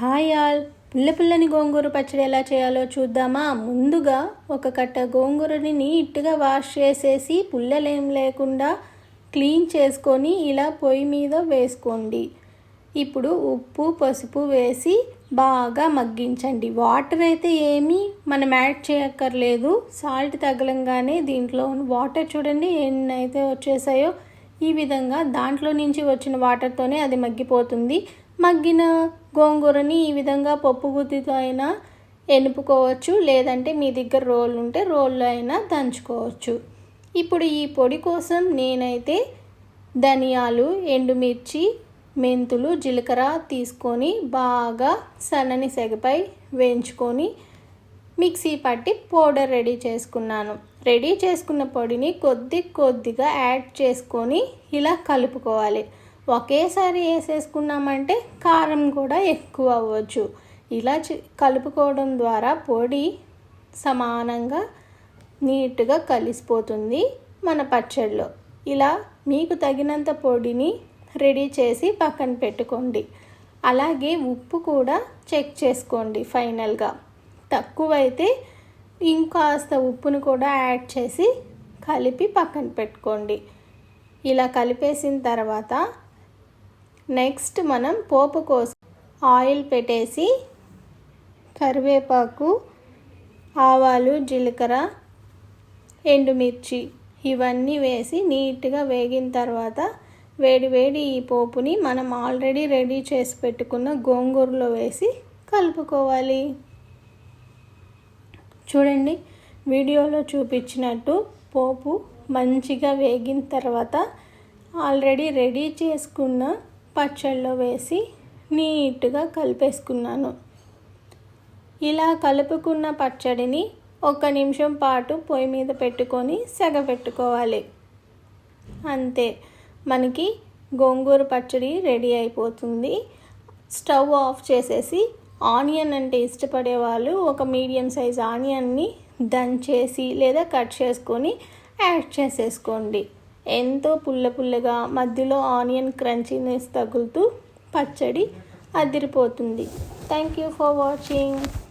Hi all. పుల్ల పుల్లని గోంగూర పచ్చడి ఎలా చేయాలో చూద్దామా? ముందుగా ఒక కట్ట గోంగూరని నీట్గా వాష్ చేసేసి పుల్లలేం లేకుండా క్లీన్ చేసుకొని ఇలా పొయ్యి మీద వేసుకోండి. ఇప్పుడు ఉప్పు పసుపు వేసి బాగా మగ్గించండి. వాటర్ అయితే ఏమీ మనం యాడ్ చేయక్కర్లేదు. సాల్ట్ తగలంగానే దీంట్లో వాటర్ చూడండి ఎన్ని అయితే వచ్చేసాయో. ఈ విధంగా దాంట్లో నుంచి వచ్చిన వాటర్తోనే అది మగ్గిపోతుంది. మగ్గిన గోంగూరని ఈ విధంగా పప్పు గుత్తితో అయినా ఎనుపుకోవచ్చు లేదంటే మీ దగ్గర రోల్ ఉంటే రోల్లో అయినా దంచుకోవచ్చు. ఇప్పుడు ఈ పొడి కోసం నేనైతే ధనియాలు ఎండుమిర్చి మెంతులు జీలకర్ర తీసుకొని బాగా సన్నని సెగపై వేయించుకొని మిక్సీ పట్టి పౌడర్ రెడీ చేసుకున్నాను. రెడీ చేసుకున్న పొడిని కొద్ది కొద్దిగా యాడ్ చేసుకొని ఇలా కలుపుకోవాలి. ఒకేసారి వేసేసుకున్నామంటే కారం కూడా ఎక్కువ అవ్వచ్చు. ఇలా కలుపుకోవడం ద్వారా పొడి సమానంగా నీట్గా కలిసిపోతుంది మన పచ్చడిలో. ఇలా మీకు తగినంత పొడిని రెడీ చేసి పక్కన పెట్టుకోండి. అలాగే ఉప్పు కూడా చెక్ చేసుకోండి ఫైనల్గా. తక్కువైతే ఇంకాస్త ఉప్పును కూడా యాడ్ చేసి కలిపి పక్కన పెట్టుకోండి. ఇలా కలిపేసిన తర్వాత నెక్స్ట్ మనం పోపు కోసం ఆయిల్ పెట్టేసి కరివేపాకు ఆవాలు జీలకర్ర ఎండుమిర్చి ఇవన్నీ వేసి నీట్గా వేగిన తర్వాత వేడి వేడి ఈ పోపుని మనం ఆల్రెడీ రెడీ చేసి పెట్టుకున్న గోంగూరలో వేసి కలుపుకోవాలి. చూడండి. వీడియోలో చూపించినట్టు పోపు మంచిగా వేగిన తర్వాత ఆల్రెడీ రెడీ చేసుకున్న పచ్చళ్ళలో వేసి నీట్గా కలిపేసుకున్నాను. ఇలా కలుపుకున్న పచ్చడిని ఒక నిమిషం పాటు పొయ్యి మీద పెట్టుకొని సెగ పెట్టుకోవాలి అంతే. మనకి గోంగూర పచ్చడి రెడీ అయిపోతుంది. స్టవ్ ఆఫ్ చేసేసి ఆనియన్ అంటే ఇష్టపడే వాళ్ళు ఒక మీడియం సైజ్ ఆనియన్ని దంచేసి లేదా కట్ చేసుకొని యాడ్ చేసేసుకోండి. ఎంతో పుల్ల పుల్లగా మధ్యలో ఆనియన్ క్రంచీనెస్ తగులుతూ పచ్చడి అదిరిపోతుంది. Thank you for watching